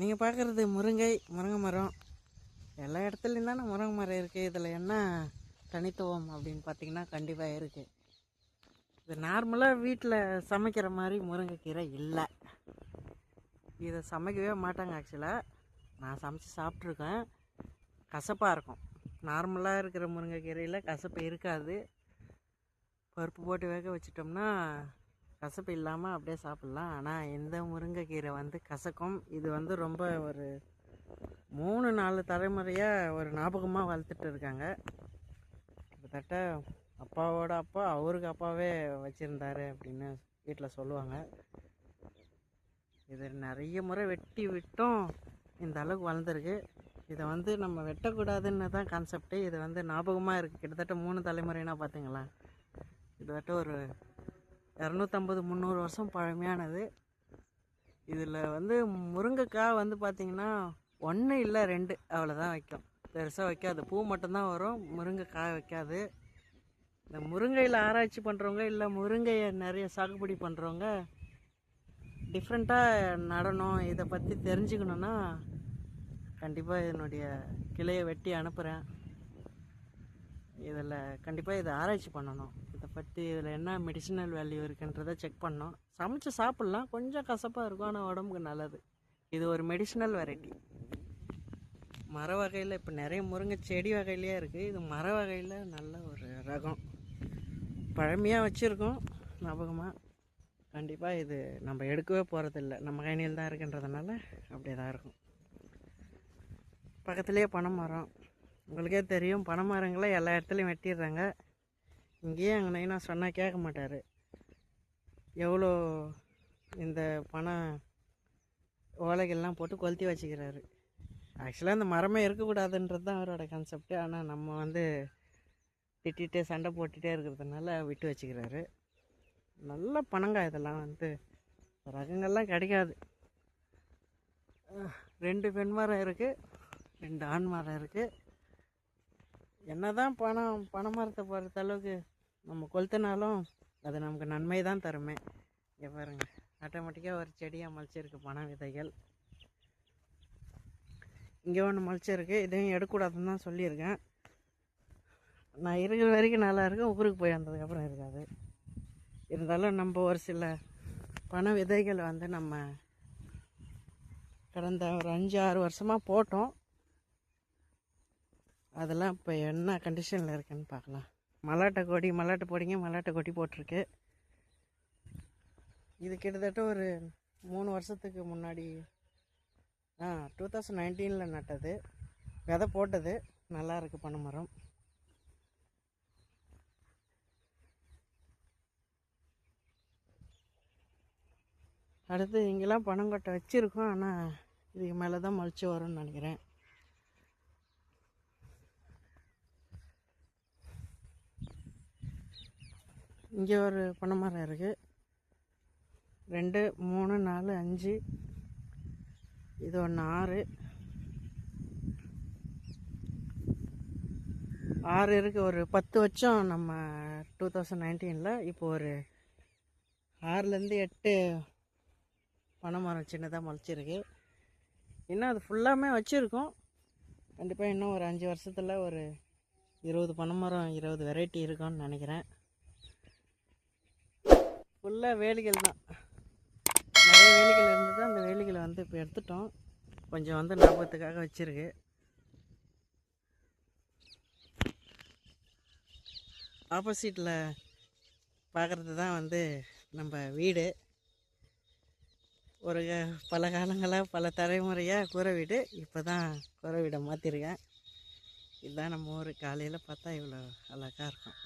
நீங்கள் பார்க்குறது முருங்கை முருங்கை மரம். எல்லா இடத்துலையும் தானே முருங்கை மரம் இருக்குது இதில் என்ன தனித்துவம் அப்படின்னு பார்த்தீங்கன்னா கண்டிப்பாக இருக்குது இது நார்மலாக வீட்டில் சமைக்கிற மாதிரி முருங்கைக்கீரை இல்லை. இதை சமைக்கவே மாட்டாங்க ஆக்சுவலாக நான் சமைச்சு சாப்பிட்ருக்கேன் கசப்பாக இருக்கும். நார்மலாக இருக்கிற முருங்கைக்கீரையில் கசப்பு இருக்காது. பருப்பு போட்டு வேக வச்சிட்டோம்னா கசப்பு இல்லாமல் அப்படியே சாப்பிட்லாம். ஆனால் இந்த முருங்கைக்கீரை வந்து கசக்கும். இது வந்து ரொம்ப ஒரு மூணு நாலு தலைமுறையாக ஒரு ஞாபகமாக வளர்த்துட்டு இருக்காங்க. கிட்டத்தட்ட அப்பாவோட அப்பா அவருக்கு அப்பாவே வச்சுருந்தாரு அப்படின்னு வீட்டில் சொல்லுவாங்க. இது நிறைய முறை வெட்டி விட்டும் இந்த அளவுக்கு வளர்ந்துருக்கு. இதை வந்து நம்ம வெட்டக்கூடாதுன்னு தான் கான்செப்ட்டு இது வந்து ஞாபகமாக இருக்குது கிட்டத்தட்ட மூணு தலைமுறைனா பார்த்தீங்களா கிட்டத்தட்ட ஒரு இரநூத்தம்பது முந்நூறு வருஷம் பழமையானது. இதில் வந்து முருங்கைக்காய் வந்து பார்த்திங்கன்னா ஒன்று இல்லை ரெண்டு அவ்வளோதான் வைக்கும். பெருசாக வைக்காது. பூ மட்டும்தான் வரும் முருங்கைக்காய் வைக்காது. இந்த முருங்கையில் ஆராய்ச்சி பண்ணுறவங்க இல்லை முருங்கையை நிறைய சாகுபடி பண்ணுறவங்க டிஃப்ரெண்ட்டாக நடணும். இதை பற்றி தெரிஞ்சுக்கணுன்னா கண்டிப்பாக இதனுடைய கிளையை வெட்டி அனுப்புகிறேன் இதில் கண்டிப்பாக இதை ஆராய்ச்சி பண்ணணும். அதை பற்றி இதில் என்ன மெடிசினல் வேல்யூ இருக்குன்றதை செக் பண்ணோம். சமைச்சு சாப்பிட்லாம். கொஞ்சம் கசப்பாக இருக்கும் ஆனால் உடம்புக்கு நல்லது. இது ஒரு மெடிசினல் வெரைட்டி மர வகையில் இப்போ நிறைய முருங்கை செடி வகையிலே இருக்குது இது மர வகையில் நல்ல ஒரு ரகம். பழமையாக வச்சுருக்கோம். ஞாபகமாக கண்டிப்பாக இது நம்ம எடுக்கவே போகிறதில்ல நம்ம கைனியில் தான் இருக்குன்றதுனால அப்படியே தான் இருக்கும். பக்கத்துலேயே பனை மரம் உங்களுக்கே தெரியும் பனை மரங்களை எல்லா இடத்துலையும் வெட்டிடுறாங்க. இங்கேயே எங்கள் நைனா சொன்னால் கேட்க மாட்டார். எவ்வளோ இந்த பணம் ஓலைகள்லாம் போட்டு கொளுத்தி வச்சுக்கிறாரு. ஆக்சுவலாக இந்த மரமே இருக்கக்கூடாதுன்றது தான் அவரோட கான்செப்ட் ஆனால் நம்ம வந்து திட்டிகிட்டே சண்டை போட்டுகிட்டே இருக்கிறதுனால விட்டு வச்சுக்கிறாரு. நல்ல பணங்காய் இதெல்லாம் வந்து. ரகங்கள்லாம் கிடைக்காது. ரெண்டு பெண் மரம் இருக்குது ரெண்டு ஆண் மரம் இருக்குது என்ன தான் பணம் பனை மரத்தை பொறுத்த அளவுக்கு நம்ம கொளுத்தினாலும் அது நமக்கு நன்மை தான் தருமே. இங்கே பாருங்க. ஆட்டோமேட்டிக்காக ஒரு செடியாக மலிச்சிருக்கு பனை விதைகள். இங்கே ஒன்று முளைச்சிருக்கு. இதையும் எடுக்கக்கூடாதுன்னு தான் சொல்லியிருக்கேன். நான் இருக்கிற வரைக்கும் நல்லா இருக்கும். ஊருக்கு போய் வந்ததுக்கப்புறம் இருக்காது. இருந்தாலும் நம்ம ஒரு சில பண விதைகளை வந்து நம்ம கடந்த ஒரு அஞ்சு ஆறு வருஷமாக போட்டோம். அதெல்லாம் இப்போ என்ன கண்டிஷனில் இருக்குன்னு பார்க்கலாம். மல்லாட்டை கொடி மல்லாட்டை பொடிங்க மல்லாட்டை கொடி போட்டிருக்கு. இது கிட்டத்தட்ட ஒரு மூணு வருஷத்துக்கு முன்னாடி ஆ டூ தௌசண்ட் நைன்டீனில் நட்டது. விதை போட்டது. நல்லா இருக்குது பனை மரம் அடுத்து இங்கெல்லாம் பனங்கொட்டை வச்சுருக்கோம். ஆனால் இதுக்கு மேலே தான் மொழிச்சு வரும்னு நினைக்கிறேன். இங்கே ஒரு பனை மரம் இருக்குது ரெண்டு மூணு நாலு அஞ்சு. இது ஒன்று ஆறு. ஆறு இருக்குது ஒரு பத்து வச்சோம் நம்ம டூ தௌசண்ட் நைன்டீனில். இப்போ ஒரு ஆறுலேருந்து எட்டு பனை மரம் சின்னதாக முளைச்சிருக்கு. இன்னும் அது ஃபுல்லாமே வச்சுருக்கோம். கண்டிப்பாக இன்னும் ஒரு அஞ்சு வருஷத்தில் ஒரு இருபது பனை மரம் இருபது வெரைட்டி இருக்கும்னு நினைக்கிறேன். ஃபுல்லாக வேலிகள் தான். நிறைய வேலிகள் இருந்தது. அந்த வேலிகளை வந்து இப்போ எடுத்துட்டோம். கொஞ்சம் வந்து லாபத்துக்காக வச்சுருக்கு. ஆப்போசிட்டில் பார்க்குறது தான் வந்து நம்ம வீடு. ஒரு க- பல காலங்களாக பல தலைமுறையாக கூரை வீடு. இப்போ தான் கூரை வீடை மாற்றிருக்கேன் இதுதான் நம்ம ஊர். காலையில் பார்த்தா இவ்வளோ அழகாக இருக்கும்.